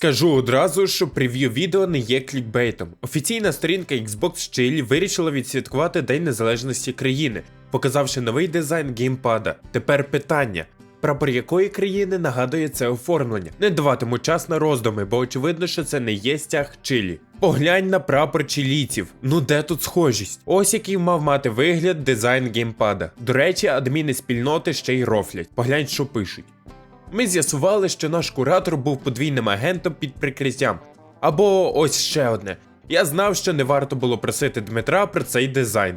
Скажу одразу, що прев'ю відео не є клікбейтом. Офіційна сторінка Xbox Chile вирішила відсвяткувати День Незалежності країни, показавши новий дизайн геймпада. Тепер питання. Прапор якої країни нагадує це оформлення? Не даватиму час на роздуми, бо очевидно, що це не є стяг Чилі. Поглянь на прапор чилійців. Ну де тут схожість? Ось який мав мати вигляд дизайн геймпада. До речі, адміни спільноти ще й рофлять. Поглянь, що пишуть. Ми з'ясували, що наш куратор був подвійним агентом під прикриттям. Або ось ще одне. Я знав, що не варто було просити Дмитра про цей дизайн.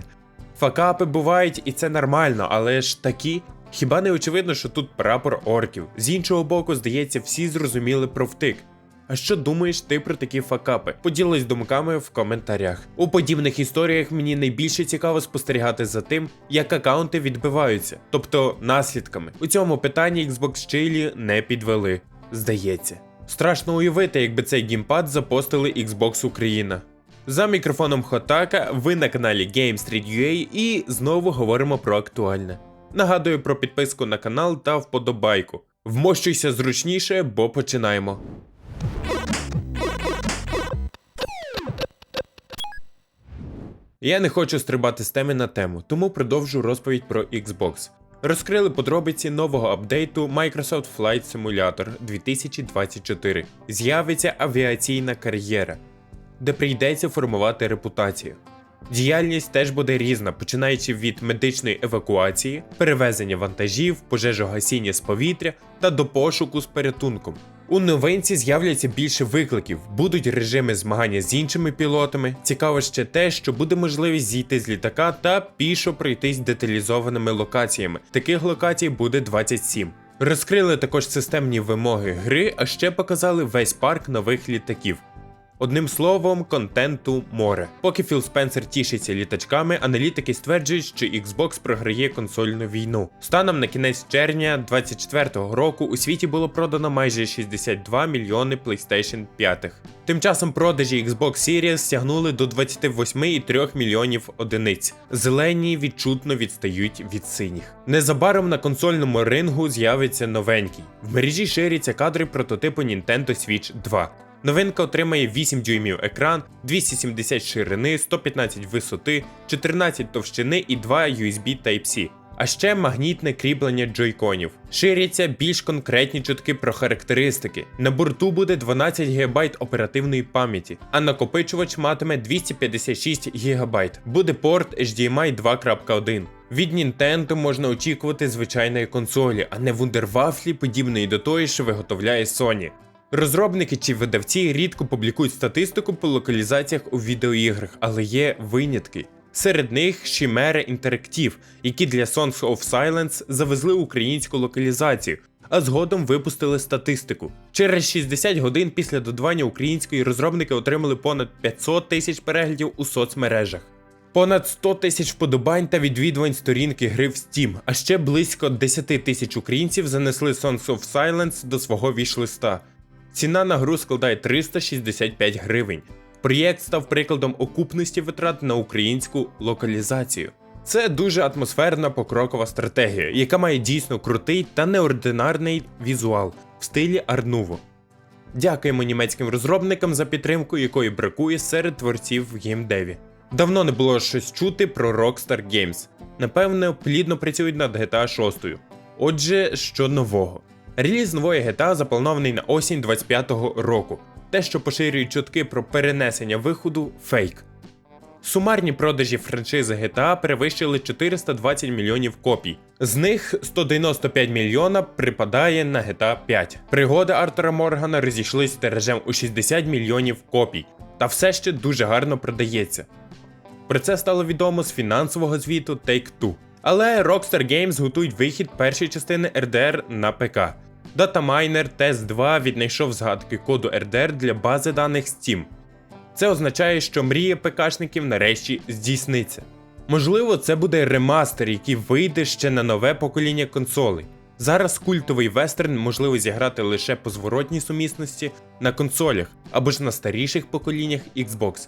Факапи бувають, і це нормально, але ж такі. Хіба не очевидно, що тут прапор орків? З іншого боку, здається, всі зрозуміли про втик. А що думаєш ти про такі факапи? Поділись думками в коментарях. У подібних історіях мені найбільше цікаво спостерігати за тим, як аккаунти відбиваються, тобто наслідками. У цьому питанні Xbox Chile не підвели, здається. Страшно уявити, якби цей геймпад запостили Xbox Україна. За мікрофоном Хотака, ви на каналі GameStreet.ua і знову говоримо про актуальне. Нагадую про підписку на канал та вподобайку. Вмощуйся зручніше, бо починаємо. Я не хочу стрибати з теми на тему, тому продовжу розповідь про Xbox. Розкрили подробиці нового апдейту Microsoft Flight Simulator 2024. З'явиться авіаційна кар'єра, де прийдеться формувати репутацію. Діяльність теж буде різна, починаючи від медичної евакуації, перевезення вантажів, пожежогасіння з повітря та до пошуку з порятунком. У новинці з'являться більше викликів, будуть режими змагання з іншими пілотами. Цікаво ще те, що буде можливість зійти з літака та пішо пройтись деталізованими локаціями. Таких локацій буде 27. Розкрили також системні вимоги гри, а ще показали весь парк нових літаків. Одним словом, контенту море. Поки Філ Спенсер тішиться літачками, аналітики стверджують, що Xbox програє консольну війну. Станом на кінець червня 2024 року у світі було продано майже 62 мільйони PlayStation 5. Тим часом продажі Xbox Series сягнули до 28,3 мільйонів одиниць. Зелені відчутно відстають від синіх. Незабаром на консольному рингу з'явиться новенький. В мережі ширяться кадри прототипу Nintendo Switch 2. Новинка отримає 8 дюймів екран, 270 ширини, 115 висоти, 14 товщини і 2 USB Type-C. А ще магнітне кріплення джойконів. Ширяться більш конкретні чутки про характеристики. На борту буде 12 ГБ оперативної пам'яті, а накопичувач матиме 256 ГБ. Буде порт HDMI 2.1. Від Nintendo можна очікувати звичайної консолі, а не вундервафлі, подібної до тої, що виготовляє Sony. Розробники чи видавці рідко публікують статистику по локалізаціях у відеоіграх, але є винятки. Серед них Chimera Interactive, які для Songs of Silence завезли українську локалізацію, а згодом випустили статистику. Через 60 годин після додавання української розробники отримали понад 500 тисяч переглядів у соцмережах. Понад 100 тисяч вподобань та відвідувань сторінки гри в Steam, а ще близько 10 тисяч українців занесли Songs of Silence до свого вішлиста. Ціна на гру складає 365 гривень. Проєкт став прикладом окупності витрат на українську локалізацію. Це дуже атмосферна покрокова стратегія, яка має дійсно крутий та неординарний візуал в стилі Арнуво. Дякуємо німецьким розробникам за підтримку, якої бракує серед творців в геймдеві. Давно не було щось чути про Rockstar Games. Напевно, плідно працюють над GTA 6. Отже, що нового? Реліз нової GTA запланований на осінь 25-го року. Те, що поширюють чутки про перенесення виходу, фейк. Сумарні продажі франшизи GTA перевищили 420 мільйонів копій. З них 195 мільйона припадає на GTA 5. Пригоди Артура Моргана розійшлись тиражем у 60 мільйонів копій, та все ще дуже гарно продається. Про це стало відомо з фінансового звіту Take-Two. Але Rockstar Games готують вихід першої частини RDR на ПК. Dataminer Test 2 віднайшов згадки коду RDR для бази даних Steam. Це означає, що мрія ПКшників нарешті здійсниться. Можливо, це буде ремастер, який вийде ще на нове покоління консолей. Зараз культовий вестерн можливо зіграти лише по зворотній сумісності на консолях або ж на старіших поколіннях Xbox.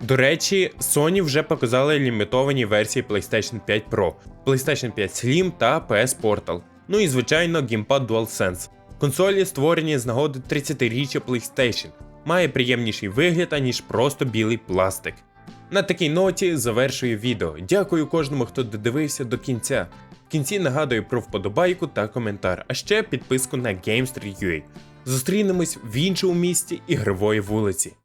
До речі, Sony вже показали лімітовані версії PlayStation 5 Pro, PlayStation 5 Slim та PS Portal. Ну і звичайно геймпад DualSense. Консолі створені з нагоди 30-річчя PlayStation, має приємніший вигляд, аніж просто білий пластик. На такій ноті завершую відео. Дякую кожному, хто додивився до кінця. В кінці нагадую про вподобайку та коментар, а ще підписку на Gamester.ua. Зустрінемось в іншому місті ігрової вулиці.